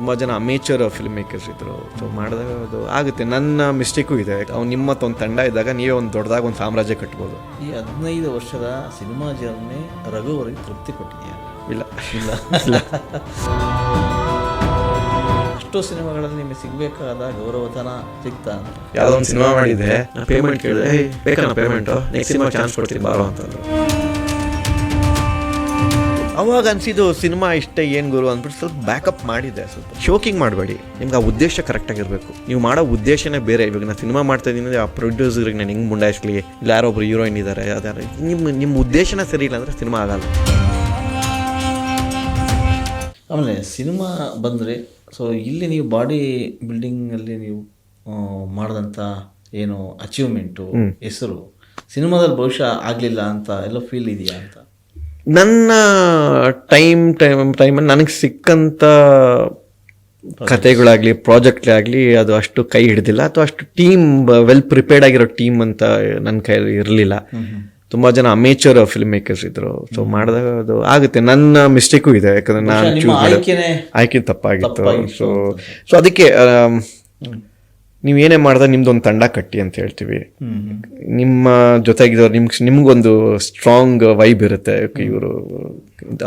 ತುಂಬ ಜನ amateur film makers ಇದ್ರು. ಸೊ ಮಾಡಿದಾಗ ಅದು ಆಗುತ್ತೆ. ನನ್ನ ಮಿಸ್ಟೇಕು ಇದೆ. ಅವ್ನು ನಿಮ್ಮ ಒಂದು ತಂಡ ಇದ್ದಾಗ ನೀವೇ ಒಂದು ದೊಡ್ಡದಾಗ ಒಂದು ಸಾಮ್ರಾಜ್ಯ ಕಟ್ಬೋದು. ಈ ಹದಿನೈದು ವರ್ಷದ ಸಿನಿಮಾ ಜರ್ನಿ ರಘು ಅವರಿಗೆ ತೃಪ್ತಿ ಕೊಟ್ಟಿದೆಯಾ? ಇಲ್ಲ. ಇಲ್ಲ. ಇಲ್ಲ. ಅಷ್ಟೋ ಸಿನಿಮಾಗಳಲ್ಲಿ ನಿಮಗೆ ಸಿಗಬೇಕಾದ ಗೌರವಧನ ಸಿಗ್ತಾ ಅಂತ ಯಾವುದೋ ಒಂದು ಸಿನಿಮಾ ಮಾಡಿದೆ ಪೇಮೆಂಟ್ ಕೇಳಿದೆ. ಬೇಕಾ ಪೇಮೆಂಟು ನೆಕ್ಸ್ಟ್ ಸಿನಿಮಾ ಚಾನ್ಸ್ ಕೊಡ್ತೀನಿ ಬಾರೋ ಅಂತಂದ್ರು ಅವಾಗ ಅನ್ಸಿದ್ದು ಸಿನಿಮಾ ಇಷ್ಟೇ ಏನು ಗುರು ಅಂದ್ಬಿಟ್ಟು ಸ್ವಲ್ಪ ಬ್ಯಾಕಪ್ ಮಾಡಿದೆ ಸ್ವಲ್ಪ. ಶೋಕಿಂಗ್ ಮಾಡಬೇಡಿ. ನಿಮ್ಗೆ ಆ ಉದ್ದೇಶ ಕರೆಕ್ಟಾಗಿರಬೇಕು ನೀವು ಮಾಡೋ ಉದ್ದೇಶನೇ ಬೇರೆ. ಇವಾಗ ನಾನು ಸಿನಿಮಾ ಮಾಡ್ತಾ ಇದ್ದೀನಿ ಅಂದರೆ ಆ ಪ್ರೊಡ್ಯೂಸರ್ಗೆ ನಾನು ಹೆಂಗೆ ಮುಂಡಾಯಿಸ್ಲಿ ಇಲ್ಲ ಯಾರೋ ಒಬ್ರು ಹೀರೋಯಿನ್ ಇದ್ದಾರೆ ಅದಾರ ನಿಮ್ಮ ನಿಮ್ಮ ಉದ್ದೇಶನೇ ಸರಿ ಇಲ್ಲ ಅಂದರೆ ಸಿನಿಮಾ ಆಗಲ್ಲ. ಆಮೇಲೆ ಸಿನಿಮಾ ಬಂದರೆ ಸೊ ಇಲ್ಲಿ ನೀವು ಬಾಡಿ ಬಿಲ್ಡಿಂಗಲ್ಲಿ ನೀವು ಮಾಡಿದಂಥ ಏನು ಅಚೀವ್ಮೆಂಟು ಹೆಸರು ಸಿನಿಮಾದಲ್ಲಿ ಬಹುಶಃ ಆಗಲಿಲ್ಲ ಅಂತ ಎಲ್ಲೋ ಫೀಲ್ ಇದೆಯಾ ಅಂತ? ನನ್ನ ಟೈಮ್ ಟೈಮ್ ಟೈಮಲ್ಲಿ ನನಗೆ ಸಿಕ್ಕಂಥ ಕತೆಗಳಾಗಲಿ ಪ್ರಾಜೆಕ್ಟ್ಗಳಾಗಲಿ ಅದು ಅಷ್ಟು ಕೈ ಹಿಡ್ದಿಲ್ಲ. ಅಥವಾ ಅಷ್ಟು ಟೀಮ್ ವೆಲ್ ಪ್ರಿಪೇರ್ಡ್ ಆಗಿರೋ ಟೀಮ್ ಅಂತ ನನ್ನ ಕೈಯಲ್ಲಿ ಇರಲಿಲ್ಲ. ತುಂಬ ಜನ ಅಮೇಚರ್ ಫಿಲ್ಮ್ ಮೇಕರ್ಸ್ ಇದ್ರು. ಸೊ ಮಾಡಿದಾಗ ಅದು ಆಗುತ್ತೆ. ನನ್ನ ಮಿಸ್ಟೇಕು ಇದೆ. ಯಾಕಂದ್ರೆ ನಾನು ಚೂಸ್ ಆಯ್ಕೆ ತಪ್ಪಾಗಿತ್ತು. ಸೊ ಸೊ ಅದಕ್ಕೆ ಆಮ್, ನೀವು ಏನೇ ನಿಮ್ದು ನಿಮ್ದೊಂದು ತಂಡ ಕಟ್ಟಿ ಅಂತ ಹೇಳ್ತೀವಿ. ನಿಮ್ಮ ಜೊತೆಗಿದ್ದವ್ರು ನಿಮ್ಗೆ ನಿಮ್ಗೊಂದು ಸ್ಟ್ರಾಂಗ್ ವೈಬ್ ಇರುತ್ತೆ. ಇವರು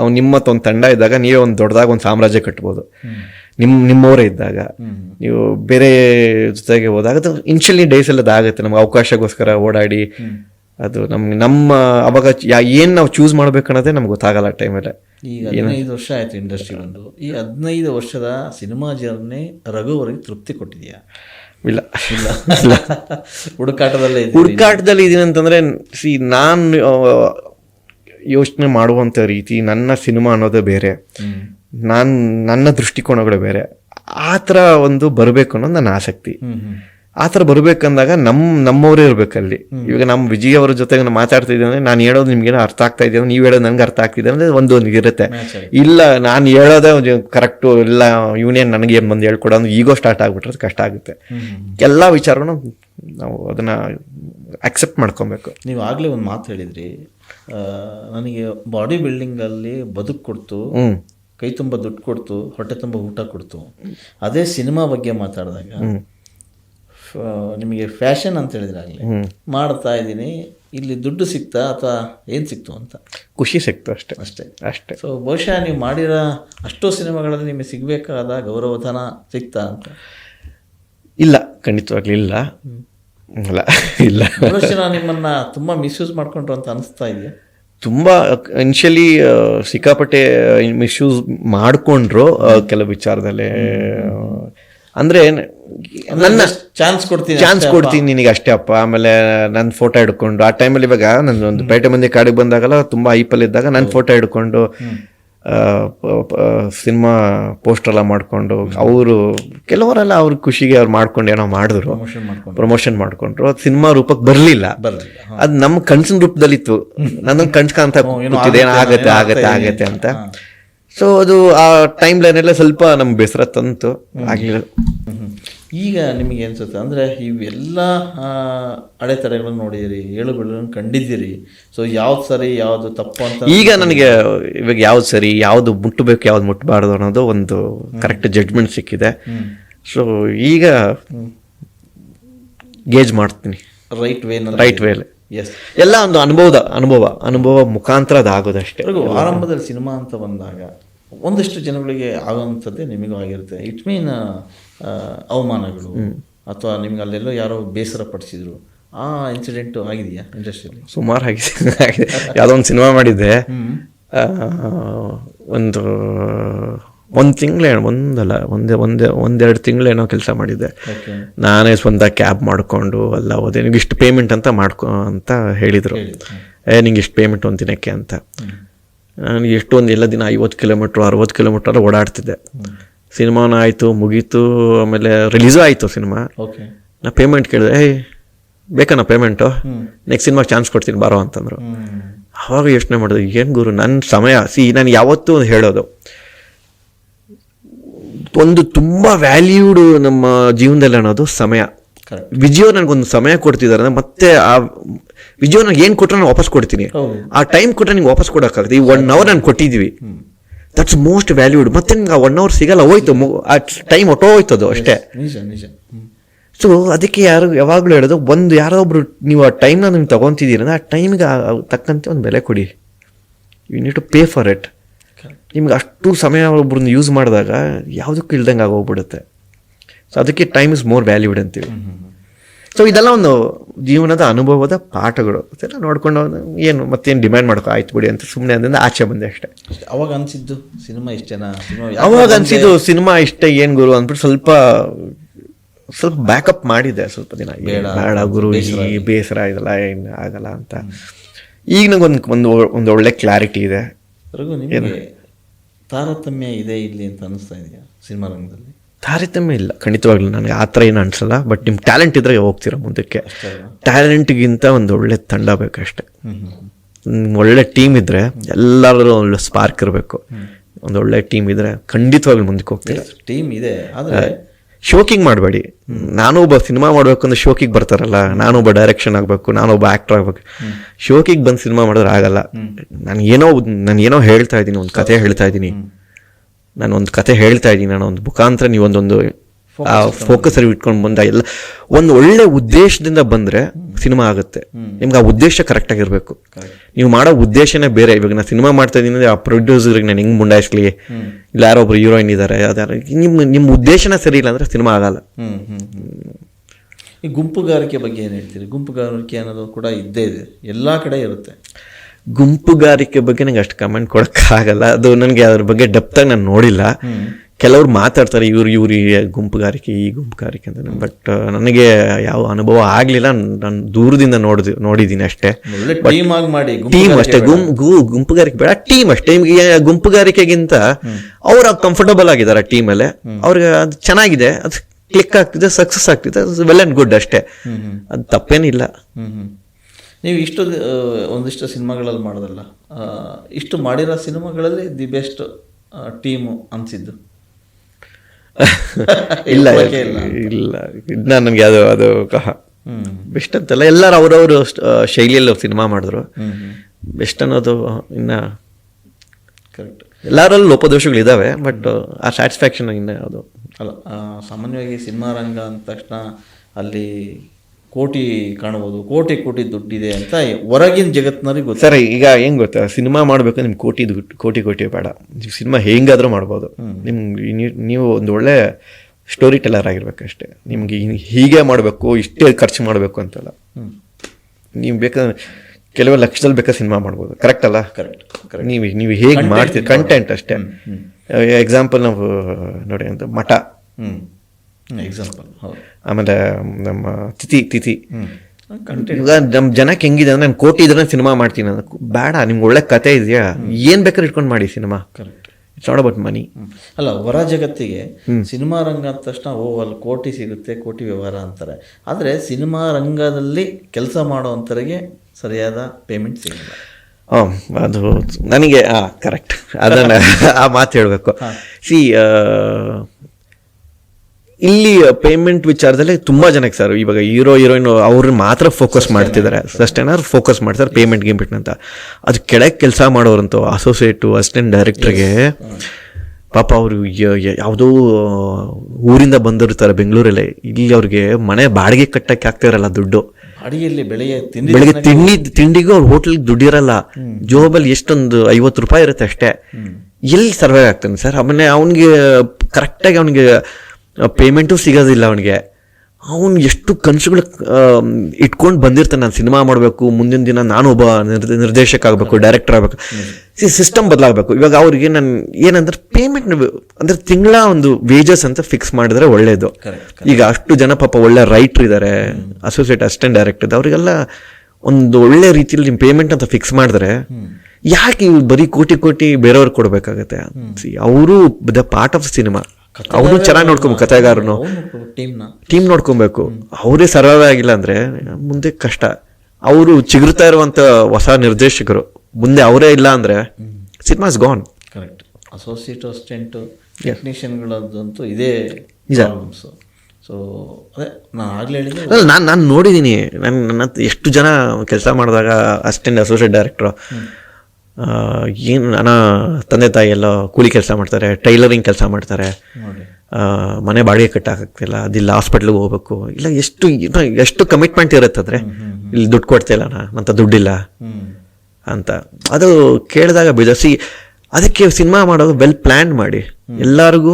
ಅವ್ನು ನಿಮ್ಮ ಒಂದು ತಂಡ ಇದ್ದಾಗ ನೀವೇ ಒಂದು ದೊಡ್ಡದಾಗ ಒಂದು ಸಾಮ್ರಾಜ್ಯ ಕಟ್ಬೋದು. ನಿಮ್ಮ ನಿಮ್ಮವರೇ ಇದ್ದಾಗ. ನೀವು ಬೇರೆ ಜೊತೆಗೆ ಹೋದಾಗ ಅದು ಇನ್ಷಿಯಲಿ ಡೇಸ್ ಎಲ್ಲ ಆಗುತ್ತೆ. ನಮ್ಗೆ ಅವಕಾಶಗೋಸ್ಕರ ಓಡಾಡಿ ಅದು ನಮ್ಗೆ ನಮ್ಮ ಅವಾಗ ಏನು ನಾವು ಚೂಸ್ ಮಾಡ್ಬೇಕು ಅನ್ನೋದೇ ನಮ್ಗೆ ಗೊತ್ತಾಗಲ್ಲ ಟೈಮಲ್ಲಿ ಈಗ ಹದಿನೈದು ವರ್ಷ ಆಯ್ತು ಇಂಡಸ್ಟ್ರಿ ಬಂದು. ಈ ಹದಿನೈದು ವರ್ಷದ ಸಿನಿಮಾ ಜರ್ನಿ ರಘುವರಿಗೆ ತೃಪ್ತಿ ಕೊಟ್ಟಿದೆಯಾ? ಇಲ್ಲ. ಇಲ್ಲ. ಹುಡುಕಾಟದಲ್ಲೇ ಹುಡುಕಾಟದಲ್ಲಿ ಇದೀನಿ ಅಂತಂದರೆ ಸಿ ನಾನು ಯೋಚನೆ ಮಾಡುವಂಥ ರೀತಿ ನನ್ನ ಸಿನಿಮಾ ಅನ್ನೋದೇ ಬೇರೆ. ನಾನು ನನ್ನ ದೃಷ್ಟಿಕೋನಗಳು ಬೇರೆ. ಆ ಥರ ಒಂದು ಬರಬೇಕು ಅನ್ನೋದು ನನ್ನ ಆಸಕ್ತಿ. ಆ ಥರ ಬರಬೇಕಂದಾಗ ನಮ್ಮ ನಮ್ಮವರೇ ಇರ್ಬೇಕಲ್ಲಿ ಇವಾಗ ನಮ್ಮ ವಿಜಯ್ ಅವರ ಜೊತೆ ನಾನು ಮಾತಾಡ್ತಾ ಇದ್ದೀನಿ ಅಂದ್ರೆ ನಾನು ಹೇಳೋದು ನಿಮ್ಗೇನೋ ಅರ್ಥ ಆಗ್ತಾ ಇದೆ ನೀವು ಹೇಳೋದು ನನಗೆ ಅರ್ಥ ಆಗ್ತಿದೆ ಅಂದರೆ ಒಂದು ಒಂದು ಇರುತ್ತೆ ಇಲ್ಲ ನಾನು ಹೇಳೋದೇ ಕರೆಕ್ಟು ಇಲ್ಲ ಯೂನಿಯನ್ ನನಗೆ ಏನು ಬಂದು ಹೇಳ್ಕೊಡೋ ಅಂದ್ರೆ ಈಗೋ ಸ್ಟಾರ್ಟ್ ಆಗಿಬಿಟ್ರೆ ಕಷ್ಟ ಆಗುತ್ತೆ. ಎಲ್ಲ ವಿಚಾರನೂ ನಾವು ಅದನ್ನ ಅಕ್ಸೆಪ್ಟ್ ಮಾಡ್ಕೊಬೇಕು. ನೀವು ಆಗಲೇ ಒಂದು ಮಾತು ಹೇಳಿದ್ರಿ. ನನಗೆ ಬಾಡಿ ಬಿಲ್ಡಿಂಗಲ್ಲಿ ಬದುಕು ಕೊಡ್ತು ಕೈ ತುಂಬ ದುಡ್ಡು ಕೊಡ್ತು ಹೊಟ್ಟೆ ತುಂಬ ಊಟ ಕೊಡ್ತು. ಅದೇ ಸಿನಿಮಾ ಬಗ್ಗೆ ಮಾತಾಡಿದಾಗ ನಿಮಗೆ ಫ್ಯಾಷನ್ ಅಂತ ಹೇಳಿದ್ರಾಗಲಿ ಮಾಡ್ತಾ ಇದ್ದೀನಿ. ಇಲ್ಲಿ ದುಡ್ಡು ಸಿಕ್ತಾ ಅಥವಾ ಏನು ಸಿಕ್ತು ಅಂತ? ಖುಷಿ ಸಿಕ್ತು ಅಷ್ಟೇ. ಅಷ್ಟೇ. ಅಷ್ಟೇ. ಸೊ ಬಹುಶಃ ನೀವು ಮಾಡಿರೋ ಅಷ್ಟೋ ಸಿನಿಮಾಗಳಲ್ಲಿ ನಿಮಗೆ ಸಿಗಬೇಕಾದ ಗೌರವಧನ ಸಿಕ್ತಾ ಅಂತ? ಇಲ್ಲ ಖಂಡಿತವಾಗ್ಲಿ ಇಲ್ಲ. ಇಲ್ಲ ಇಲ್ಲ. ಬಹುಶಃ ನಿಮ್ಮನ್ನು ನಿಮ್ಮನ್ನ ತುಂಬಾ ಮಿಸ್ಯೂಸ್ ಮಾಡ್ಕೊಂಡ್ರು ಅಂತ ಅನಿಸ್ತಾ ಇದೆಯಾ? ತುಂಬ ಇನ್ಷಿಯಲಿ ಸಿಕ್ಕಾಪಟ್ಟೆ ಮಿಸ್ಯೂಸ್ ಮಾಡಿಕೊಂಡ್ರು ಕೆಲವು ವಿಚಾರದಲ್ಲಿ ಅಂದರೆ ನನ್ನ ಚಾನ್ಸ್ ಕೊಡ್ತೀನಿ ಚಾನ್ಸ್ ಕೊಡ್ತೀನಿ ನಿನಗೆ ಅಷ್ಟೇ ಅಪ್ಪ. ಆಮೇಲೆ ನನ್ನ ಫೋಟೋ ಹಿಡ್ಕೊಂಡು ಆ ಟೈಮಲ್ಲಿ ಇವಾಗ ನನ್ನ ಒಂದು ಪೇಟೆ ಮಂದಿ ಕಾಡಿಗೆ ಬಂದಾಗಲ್ಲ ತುಂಬ ಐಪಲ್ ಇದ್ದಾಗ ನನ್ನ ಫೋಟೋ ಹಿಡ್ಕೊಂಡು ಸಿನಿಮಾ ಪೋಸ್ಟರ್ ಎಲ್ಲ ಮಾಡ್ಕೊಂಡು ಅವರು ಕೆಲವರೆಲ್ಲ ಅವ್ರ ಖುಷಿಗೆ ಅವ್ರು ಮಾಡ್ಕೊಂಡು ಏನೋ ಮಾಡಿದ್ರು. ಪ್ರಮೋಷನ್ ಮಾಡ್ಕೊಂಡು. ಮಾಡ್ಕೊಂಡ್ರು. ಅದು ಸಿನಿಮಾ ರೂಪಕ್ಕೆ ಬರಲಿಲ್ಲ. ಅದು ನಮ್ಮ ಕನ್ಸಿನ ರೂಪದಲ್ಲಿತ್ತು. ನನ್ನ ಕಣ್ಸ್ಕಂತ ಏನೋ ಆಗುತ್ತೆ, ಆಗತ್ತೆ ಆಗತ್ತೆ ಅಂತ. ಸೊ ಅದು ಆ ಟೈಮ್ ಲೈನ್ ಎಲ್ಲ ಸ್ವಲ್ಪ ನಮ್ಗೆ ಬೇಸರ ತಂತು. ಆಗಲಿಲ್ಲ. ಈಗ ನಿಮಗೆ ಅನ್ಸುತ್ತೆ ಅಂದರೆ ಇವೆಲ್ಲ ಅಡೆತಡೆಗಳನ್ನು ನೋಡಿದಿರಿ ಏಳುಗಳನ್ನು ಕಂಡಿದ್ದೀರಿ. ಸೊ ಯಾವ್ದು ಸರಿ ಯಾವುದು ತಪ್ಪು ಅಂತ ಈಗ ನನಗೆ ಇವಾಗ ಯಾವ್ದು ಸರಿ ಯಾವುದು ಮುಟ್ಟಬೇಕು ಯಾವ್ದು ಮುಟ್ಟಬಾರ್ದು ಅನ್ನೋದು ಒಂದು ಕರೆಕ್ಟ್ ಜಡ್ಜ್ಮೆಂಟ್ ಸಿಕ್ಕಿದೆ. ಸೊ ಈಗ ಗೇಜ್ ಮಾಡ್ತೀನಿ. ರೈಟ್ ವೇ ರೈಟ್ ವೇಲೆ ಎಸ್ ಎಲ್ಲ ಒಂದು ಅನುಭವದ ಅನುಭವ ಅನುಭವ ಮುಖಾಂತರ ಅದಾಗೋದಷ್ಟೇ ಆರಂಭದಲ್ಲಿ ಸಿನಿಮಾ ಅಂತ ಬಂದಾಗ ಒಂದಷ್ಟು ಜನಗಳಿಗೆ ಆಗುವಂಥದ್ದೇ ನಿಮಗೂ ಆಗಿರುತ್ತೆ. ಇಟ್ ಮೀನ್ ಅವಮಾನಗಳು. ಅಥವಾ ನಿಮ್ಗೆ ಅಲ್ಲೆಲ್ಲೋ ಯಾರೋ ಬೇಸರ ಪಡಿಸಿದ್ರು. ಆ ಇನ್ಸಿಡೆಂಟು ಆಗಿದೆಯಾ ಇಂಡಸ್ಟ್ರಿಯಲ್ಲಿ? ಸುಮಾರು ಆಗಿದೆ. ಯಾವುದೋ ಒಂದು ಸಿನಿಮಾ ಮಾಡಿದ್ದೆ. ಆ, ಒಂದು ಒಂದು ತಿಂಗಳೇ ಒಂದಲ್ಲ ಒಂದೇ ಒಂದೇ ಒಂದೆರಡು ತಿಂಗಳೇನೋ ಕೆಲಸ ಮಾಡಿದ್ದೆ. ನಾನೇ ಸ್ವಂತ ಕ್ಯಾಬ್ ಮಾಡಿಕೊಂಡು ಅಲ್ಲ ಹೋದೆ. ನಿಂಗೆ ಇಷ್ಟು ಪೇಮೆಂಟ್ ಅಂತ ಮಾಡ್ಕೊ ಅಂತ ಹೇಳಿದರು. ಏ ನಿಂಗೆ ಇಷ್ಟು ಪೇಮೆಂಟ್ ಒಂದು ದಿನಕ್ಕೆ ಅಂತ. ನನಗೆ ಎಷ್ಟೊಂದು ಎಲ್ಲ ದಿನ ಐವತ್ತು ಕಿಲೋಮೀಟ್ರ್ ಅರವತ್ತು ಕಿಲೋಮೀಟ್ರ್ ಓಡಾಡ್ತಿದ್ದೆ. ಸಿನಿಮಾನ ಆಯಿತು ಮುಗೀತು ಆಮೇಲೆ ರಿಲೀಸು ಆಯಿತು ಸಿನಿಮಾ. ಓಕೆ ನಾ ಪೇಮೆಂಟ್ ಕೇಳಿದೆ ಏಯ್ ಬೇಕಣ್ಣ ಪೇಮೆಂಟು ನೆಕ್ಸ್ಟ್ ಸಿನಿಮಾಗೆ ಚಾನ್ಸ್ ಕೊಡ್ತೀನಿ ಬಾರೋ ಅಂತಂದರು. ಆವಾಗ ಯೋಚನೆ ಮಾಡಿದೆ ಏನು ಗುರು ನನ್ನ ಸಮಯ ಸಿ ನಾನು ಯಾವತ್ತೂ ಒಂದು ಹೇಳೋದು. ಒಂದು ತುಂಬ ವ್ಯಾಲ್ಯೂಡ್ ನಮ್ಮ ಜೀವನದಲ್ಲಿ ಅನ್ನೋದು ಸಮಯ. ವಿಜಯೋ ನನಗೊಂದು ಸಮಯ ಕೊಡ್ತಿದ್ದಾರೆ ಮತ್ತೆ ಆ ವಿಜಯೋ ಏನು ಕೊಟ್ಟರೆ ನಾನು ವಾಪಸ್ ಕೊಡ್ತೀನಿ. ಆ ಟೈಮ್ ಕೊಟ್ಟರೆ ನಿಂಗೆ ವಾಪಸ್ ಕೊಡೋಕ್ಕಾಗುತ್ತೆ. ಈ ಒನ್ ಅವರ್ ನಾನು ಕೊಟ್ಟಿದ್ದೀವಿ. ದಟ್ಸ್ ಮೋಸ್ಟ್ ವ್ಯಾಲ್ಯೂಡ್ ಮತ್ತೆ ನಿಮ್ಗೆ ಒನ್ ಅವರ್ ಸಿಗಲ್ಲ ಹೋಯ್ತು ಆ ಟೈಮ್ ಅದು ಅಷ್ಟೇ. ಸೊ ಅದಕ್ಕೆ ಯಾರು ಯಾವಾಗಲೂ ಹೇಳೋದು ಒಂದು ಯಾರೋ ಒಬ್ರು ನೀವು ಆ ಟೈಮ್ನ ನೀವು ತಗೊಂತಿದೀರ ಆ ಟೈಮ್ಗೆ ತಕ್ಕಂತೆ ಒಂದು ಬೆಲೆ ಕೊಡಿ. You need to pay for it ನಿಮ್ಗೆ ಅಷ್ಟು ಸಮಯ ಒಬ್ರನ್ನ ಯೂಸ್ ಮಾಡಿದಾಗ ಯಾವುದಕ್ಕೂ ಇಲ್ದಂಗೆ ಆಗೋಗ್ಬಿಡುತ್ತೆ. ಸೊ ಅದಕ್ಕೆ ಟೈಮ್ ಇಸ್ ಮೋರ್ ವ್ಯಾಲ್ಯೂಡ್ ಅಂತೀವಿ. ಸೊ ಇದೆಲ್ಲ ಒಂದು ಜೀವನದ ಅನುಭವದ ಪಾಠಗಳು. ಇದೆಲ್ಲ ನೋಡ್ಕೊಂಡು ಏನು ಮತ್ತೇನು ಡಿಮ್ಯಾಂಡ್ ಮಾಡ್ಕೊ ಆಯ್ತು ಬಿಡಿ ಅಂತ ಸುಮ್ಮನೆ ಅಂದಿಂದ ಆಚೆ ಬಂದೆ ಅಷ್ಟೇ. ಅವಾಗ ಅನ್ಸಿದ್ದು ಸಿನಿಮಾ ಇಷ್ಟೇನಾ ಸಿನಿಮಾ ಅವಾಗ ಅನ್ಸಿದ್ದು ಸಿನಿಮಾ ಇಷ್ಟ ಏನು ಗುರು ಅಂದ್ಬಿಟ್ಟು ಸ್ವಲ್ಪ ಸ್ವಲ್ಪ ಬ್ಯಾಕಪ್ ಮಾಡಿದೆ ಸ್ವಲ್ಪ ದಿನ. ಬೇಡ, ಗುರು ಈ ಬೇಸರ ಇದೆಲ್ಲ ಏನು ಆಗಲ್ಲ ಅಂತ. ಈಗ ನಂಗೆ ಒಂದು ಒಂದು ಒಂದು ಒಳ್ಳೆ ಕ್ಲಾರಿಟಿ ಇದೆ. ತಾರತಮ್ಯ ಇದೆ ಇಲ್ಲಿ ಅಂತ ಅನಿಸ್ತಾ ಇದೆಯಾ? ಸಿನಿಮಾ ರಂಗದಲ್ಲಿ? ತಾರತಮ್ಯ ಇಲ್ಲ. ಖಂಡಿತವಾಗ್ಲೂ ನನಗೆ ಆ ಥರ ಏನು ಅನ್ಸಲ್ಲ ಬಟ್ ನಿಮ್ಮ ಟ್ಯಾಲೆಂಟ್ ಇದ್ರೆ ಹೋಗ್ತೀರಾ ಮುಂದಕ್ಕೆ? ಟ್ಯಾಲೆಂಟ್ಗಿಂತ ಒಂದು ಒಳ್ಳೆ ತಂಡ ಬೇಕಷ್ಟೆ. ಒಳ್ಳೆ ಟೀಮ್ ಇದ್ರೆ ಎಲ್ಲರಲ್ಲೂ ಒಳ್ಳೆ ಸ್ಪಾರ್ಕ್ ಇರಬೇಕು. ಒಂದು ಒಳ್ಳೆ ಟೀಮ್ ಇದ್ರೆ ಖಂಡಿತವಾಗ್ಲೂ ಮುಂದಕ್ಕೆ ಹೋಗ್ತೀರಾ? ಟೀಮ್ ಇದೆ. ಆದ್ರೆ ಶೋಕಿಂಗ್ ಮಾಡಬೇಡಿ. ನಾನು ಒಬ್ಬ ಸಿನಿಮಾ ಮಾಡಬೇಕು ಅಂದ್ರೆ ಶೋಕಿಗೆ ಬರ್ತಾರಲ್ಲ ನಾನು ಒಬ್ಬ ಡೈರೆಕ್ಷನ್ ಆಗಬೇಕು ನಾನೊಬ್ಬ ಆಕ್ಟರ್ ಆಗ್ಬೇಕು. ಶೋಕಿಗೆ ಬಂದು ಸಿನಿಮಾ ಮಾಡಿದ್ರೆ ಆಗಲ್ಲ. ನಾನು ಏನೋ ನಾನು ಏನೋ ಹೇಳ್ತಾ ಇದ್ದೀನಿ ಒಂದು ಕತೆ ಹೇಳ್ತಾ ಇದ್ದೀನಿ. ನಾನು ಒಂದು ಕತೆ ಹೇಳ್ತಾ ಇದ್ದೀನಿ. ನಾನು ಒಂದು ಮುಖಾಂತರ ನೀವು ಒಂದೊಂದು ಫೋಕಸ್ ಅಲ್ಲಿ ಇಟ್ಕೊಂಡು ಬಂದ ಎಲ್ಲ ಒಂದು ಒಳ್ಳೆ ಉದ್ದೇಶದಿಂದ ಬಂದ್ರೆ ಸಿನಿಮಾ ಆಗುತ್ತೆ. ನಿಮ್ಗೆ ಆ ಉದ್ದೇಶ ಕರೆಕ್ಟ್ ಆಗಿರ್ಬೇಕು. ನೀವು ಮಾಡೋ ಉದ್ದೇಶನೇ ಬೇರೆ. ಇವಾಗ ನಾನು ಸಿನಿಮಾ ಮಾಡ್ತಾ ಇದ್ದೀನಿ ಅಂದ್ರೆ ಆ ಪ್ರೊಡ್ಯೂಸರ್ಗೆ ನಾನು ಹೆಂಗ್ ಮುಂಡಾಯಿಸ್ಲಿ? ಇಲ್ಲ ಯಾರೋ ಒಬ್ರು ಹೀರೋಯಿನ್ ಇದ್ದಾರೆ. ಅದಾರ ನಿಮ್ಮ ನಿಮ್ಮ ಉದ್ದೇಶನೇ ಸರಿ ಇಲ್ಲ ಅಂದ್ರೆ ಸಿನಿಮಾ ಆಗಲ್ಲ. ಈ ಗುಂಪುಗಾರಿಕೆ ಬಗ್ಗೆ ಏನು ಹೇಳ್ತೀರಿ? ಗುಂಪುಗಾರಿಕೆ ಅನ್ನೋದು ಕೂಡ ಇದ್ದೇ ಇದೆ. ಎಲ್ಲ ಕಡೆ ಇರುತ್ತೆ. ಗುಂಪುಗಾರಿಕೆ ಬಗ್ಗೆ ನಂಗೆ ಅಷ್ಟು ಕಮೆಂಟ್ ಕೊಡೋಕ್ಕಾಗಲ್ಲ. ಅದು ನನಗೆ ಅದ್ರ ಬಗ್ಗೆ ಡೆಪ್ತಾಗಿ ನಾನು ನೋಡಿಲ್ಲ. ಕೆಲವ್ರು ಮಾತಾಡ್ತಾರೆ ಇವ್ರು ಇವ್ರು ಈ ಗುಂಪುಗಾರಿಕೆ ಈ ಗುಂಪುಗಾರಿಕೆ ಅಂತ. ಬಟ್ ನನಗೆ ಯಾವ ಅನುಭವ ಆಗಲಿಲ್ಲ. ನಾನು ದೂರದಿಂದ ನೋಡಿದ್ ನೋಡಿದ್ದೀನಿ ಅಷ್ಟೇ. ಮಾಡಿ ಟೀಮ್ ಅಷ್ಟೇ. ಗುಂಪ್ ಗು ಗುಂಪುಗಾರಿಕೆ ಬೇಡ ಟೀಮ್ ಅಷ್ಟೇ. ನಿಮ್ಗೆ ಗುಂಪುಗಾರಿಕೆಗಿಂತ ಅವ್ರು ಕಂಫರ್ಟಬಲ್ ಆಗಿದ್ದಾರೆ ಟೀಮಲ್ಲೇ ಅವ್ರಿಗೆ ಅದು ಚೆನ್ನಾಗಿದೆ. ಅದು ಕ್ಲಿಕ್ ಆಗ್ತಿದೆ ಸಕ್ಸಸ್ ಆಗ್ತಿದೆ. ವೆಲ್ ಅಂಡ್ ಗುಡ್ ಅಷ್ಟೇ. ಅದು ತಪ್ಪೇನಿಲ್ಲ. ನೀವು ಇಷ್ಟು ಒಂದಿಷ್ಟು ಸಿನಿಮಾಗಳಲ್ಲಿ ಮಾಡೋದಲ್ಲ. ಆ, ಇಷ್ಟು ಮಾಡಿರೋ ಸಿನಿಮಾಗಳಲ್ಲಿ ದಿ ಬೆಸ್ಟ್ ಟೀಮು ಅನ್ಸಿದ್ದು. ಇಲ್ಲ ಇಲ್ಲ. ಇನ್ನ ನನಗೆ ಅದು ಅದು ಹ್ಮ್. ಬೆಸ್ಟ್ ಅಂತಲ್ಲ ಎಲ್ಲರೂ ಅವರವರು ಶೈಲಿಯಲ್ಲಿ ಸಿನಿಮಾ ಮಾಡಿದ್ರು. ಬೆಸ್ಟ್ ಅನ್ನೋದು ಇನ್ನ ಕರೆಕ್ಟ್ ಎಲ್ಲರಲ್ಲೂ ಲೋಪದೋಷಗಳಿದ್ದಾವೆ ಬಟ್ ಆ ಸ್ಯಾಟಿಸ್ಫ್ಯಾಕ್ಷನ್ ಇನ್ನ ಅದು. ಅಲ್ಲ ಸಾಮಾನ್ಯವಾಗಿ ಸಿನಿಮಾ ರಂಗ ಅಂದ ತಕ್ಷಣ ಅಲ್ಲಿ ಕೋಟಿ ಕಾಣಬಹುದು ಕೋಟಿ ಕೋಟಿ ದುಡ್ಡಿದೆ ಅಂತ ಹೊರಗಿನ ಜಗತ್ತಿನವ್ರಿಗೆ ಗೊತ್ತು. ಸರ್ ಈಗ ಹೆಂಗ್ ಗೊತ್ತಾ? ಸಿನಿಮಾ ಮಾಡಬೇಕು ನಿಮ್ಗೆ ಕೋಟಿ ದುಡ್ಡು- ಕೋಟಿ ಕೋಟಿ ಬೇಡ. ನೀವು ಸಿನಿಮಾ ಹೆಂಗಾದರೂ ಮಾಡ್ಬೋದು. ನಿಮ್ಗೆ ನೀವು ಒಂದು ಒಳ್ಳೆ ಸ್ಟೋರಿ ಟೆಲ್ಲರ್ ಆಗಿರ್ಬೇಕಷ್ಟೇ. ನಿಮ್ಗೆ ಹೀಗೆ ಮಾಡಬೇಕು ಇಷ್ಟೇ ಖರ್ಚು ಮಾಡಬೇಕು ಅಂತಲ್ಲ. ನೀವು ಬೇಕಾದ್ರೆ ಕೆಲವು ಲಕ್ಷದಲ್ಲಿ ಬೇಕಾದ ಸಿನಿಮಾ ಮಾಡ್ಬೋದು. ಕರೆಕ್ಟ್ ಅಲ್ಲ? ಕರೆಕ್ಟ್ ನೀವು ನೀವು ಹೇಗೆ ಮಾಡ್ತೀರಿ? ಕಂಟೆಂಟ್ ಅಷ್ಟೇ. ಎಕ್ಸಾಂಪಲ್ ನಾವು ನೋಡಿ ಅಂತ ಮಠ. ಎಕ್ಸಾಂಪಲ್ ಹೌದು. ಆಮೇಲೆ ನಮ್ಮ ತಿಥಿ ತಿಥಿ. ನಮ್ಮ ಜನಕ್ಕೆ ಹೆಂಗಿದೆ ಅಂದ್ರೆ ನಾನು ಕೋಟಿ ಇದ್ರೆ ಸಿನಿಮಾ ಮಾಡ್ತೀನಿ ಅಂತ ಬೇಡ ನಿಮ್ಗೆ ಒಳ್ಳೆ ಕತೆ ಇದೆಯಾ? ಏನು ಬೇಕಾದ್ರೆ ಇಟ್ಕೊಂಡು ಮಾಡಿ cinema. Correct it's not about money ಅಲ್ಲ ಹೊರ ಜಗತ್ತಿಗೆ ಸಿನಿಮಾ ರಂಗ ಅಂದ ತಕ್ಷಣ ಓ ಅಲ್ಲಿ ಕೋಟಿ ಸಿಗುತ್ತೆ ಕೋಟಿ ವ್ಯವಹಾರ ಅಂತಾರೆ. ಆದರೆ ಸಿನಿಮಾ ರಂಗದಲ್ಲಿ ಕೆಲಸ ಮಾಡೋವಂಥರಿಗೆ ಸರಿಯಾದ ಪೇಮೆಂಟ್ ಸಿಗಲ್ಲ. ಹಾಂ ಅದು ನನಗೆ ಹಾಂ ಕರೆಕ್ಟ್ ಅದನ್ನು ಆ ಮಾತು ಹೇಳಬೇಕು. ಸಿ ಇಲ್ಲಿ ಪೇಮೆಂಟ್ ವಿಚಾರದಲ್ಲಿ ತುಂಬಾ ಜನಕ್ಕೆ ಸರ್ ಇವಾಗ ಹೀರೋ ಹೀರೋಯಿನ್ ಅವ್ರನ್ನ ಮಾತ್ರ ಫೋಕಸ್ ಮಾಡ್ತಿದ್ದಾರೆ. ಸಸ್ಟೈನರ್ ಫೋಕಸ್ ಮಾಡ್ತಾರೆ ಪೇಮೆಂಟ್ ಗಿಮೆಂಟ್ ಅಂತ ಅದು ಕೆಳಗೆ ಕೆಲಸ ಮಾಡೋರಂತೂ ಅಸೋಸಿಯೇಟು ಅಸಿಸ್ಟೆಂಟ್ ಡೈರೆಕ್ಟರ್ಗೆ ಪಾಪ ಅವರು ಯಾವುದೋ ಊರಿಂದ ಬಂದಿರ್ತಾರೆ ಬೆಂಗಳೂರಲ್ಲಿ. ಇಲ್ಲಿ ಅವ್ರಿಗೆ ಮನೆ ಬಾಡಿಗೆ ಕಟ್ಟಕ್ಕೆ ಆಗ್ತಾ ಇರಲ್ಲ ದುಡ್ಡು. ಅಡಿಯಲ್ಲಿ ಬೆಳೆಯ ತಿಂಡಿ ಬೆಳಿಗ್ಗೆ ತಿಂಡಿ ತಿಂಡಿಗೂ ಅವ್ರ ಹೋಟ್ಲಿಗೆ ದುಡ್ಡಿರಲ್ಲ ಜೋಬಲ್ಲಿ ಎಷ್ಟೊಂದು ಐವತ್ತು ರೂಪಾಯಿ ಇರುತ್ತೆ ಅಷ್ಟೇ. ಎಲ್ಲಿ ಸರ್ವೈವ್ ಆಗ್ತಾನೆ ಸರ್? ಆಮೇಲೆ ಅವನಿಗೆ ಕರೆಕ್ಟಾಗಿ ಅವನಿಗೆ ಪೇಮೆಂಟು ಸಿಗೋದಿಲ್ಲ ಅವನಿಗೆ. ಅವನು ಎಷ್ಟು ಕನಸುಗಳು ಇಟ್ಕೊಂಡು ಬಂದಿರ್ತಾನೆ ನಾನು ಸಿನಿಮಾ ಮಾಡಬೇಕು ಮುಂದಿನ ದಿನ ನಾನು ಒಬ್ಬ ನಿರ್ದ- ನಿರ್ದೇಶಕ ಆಗಬೇಕು ಡೈರೆಕ್ಟರ್ ಆಗಬೇಕು. ಸಿಸ್ಟಮ್ ಬದಲಾಗಬೇಕು. ಇವಾಗ ಅವ್ರಿಗೆ ನಾನು ಏನಂದ್ರೆ ಪೇಮೆಂಟ್ ಅಂದರೆ ತಿಂಗಳ ಒಂದು ವೇಜಸ್ ಅಂತ ಫಿಕ್ಸ್ ಮಾಡಿದ್ರೆ ಒಳ್ಳೆಯದು ಈಗ ಅಷ್ಟು ಜನ ಪಾಪ ಒಳ್ಳೆ ರೈಟ್ರ್ ಇದ್ದಾರೆ ಅಸೋಸಿಯೇಟ್ ಅಸಿಸ್ಟೆಂಟ್ ಡೈರೆಕ್ಟರ್ ಅವರಿಗೆಲ್ಲ ಒಂದು ಒಳ್ಳೆ ರೀತಿಯಲ್ಲಿ ನಿಮ್ಮ ಪೇಮೆಂಟ್ ಅಂತ ಫಿಕ್ಸ್ ಮಾಡಿದ್ರೆ ಯಾಕೆ ಇವು ಬರೀ ಕೋಟಿ ಕೋಟಿ ಬೇರೆಯವ್ರಿಗೆ ಕೊಡಬೇಕಾಗತ್ತೆ? ಅವರು ದ ಪಾರ್ಟ್ ಆಫ್ ಸಿನಿಮಾ ಅವನು ಚೆನ್ನಾಗಿ ನೋಡ್ಕೊಬೇಕು ಕಥೆಗಾರನು. ಟೀಮ್ ನೋಡ್ಕೊಬೇಕು. ಅವರೇ ಸರ್ವೈವ್ ಆಗಿಲ್ಲ ಅಂದ್ರೆ ಮುಂದೆ ಕಷ್ಟ. ಅವರು ಚಿಗುರ್ತಾ ಇರುವಂತ ಹೊಸ ನಿರ್ದೇಶಕರು. ಮುಂದೆ ಅವರೇ ಇಲ್ಲ ಅಂದ್ರೆ cinema is gone correct associate assistant ಟೆಕ್ನಿಷಿಯನ್ಗಳದ್ದಂತೂ ಇದೇ ನಿಜ. ಸೊ ಅದೇ ನಾನು ಆಗಲೇ ಹೇಳಿದ್ದೆ ಅಲ್ಲ ನಾನು ನಾನು ನೋಡಿದ್ದೀನಿ ನನ್ನ ನನ್ನ ಎಷ್ಟು ಜನ ಕೆಲಸ ಮಾಡಿದಾಗ ಅಸಿಸ್ಟೆಂಟ್ ಅಸೋಸಿಯೇಟ್ ಡೈರೆಕ್ಟ್ರು ಏನು ನನ್ನ ತಂದೆ ತಾಯಿ ಎಲ್ಲ ಕೂಲಿ ಕೆಲಸ ಮಾಡ್ತಾರೆ ಟೈಲರಿಂಗ್ ಕೆಲಸ ಮಾಡ್ತಾರೆ. ಮನೆ ಬಾಡಿಗೆ ಕಟ್ಟಕ್ಕಾಗ್ತಿಲ್ಲ ಅದಿಲ್ಲ ಹಾಸ್ಪಿಟ್ಲಿಗೆ ಹೋಗ್ಬೇಕು. ಇಲ್ಲ ಎಷ್ಟು ಎಷ್ಟು ಕಮಿಟ್ಮೆಂಟ್ ಇರುತ್ತಂದರೆ ಇಲ್ಲಿ ದುಡ್ಡು ಕೊಡ್ತಿಲ್ಲ ನಾ ಅಂತ ದುಡ್ಡಿಲ್ಲ ಅಂತ. ಅದು ಕೇಳಿದಾಗ ಬಿದಸಿ ಅದಕ್ಕೆ ಸಿನಿಮಾ ಮಾಡೋದು ವೆಲ್ ಪ್ಲ್ಯಾನ್ ಮಾಡಿ. ಎಲ್ಲರಿಗೂ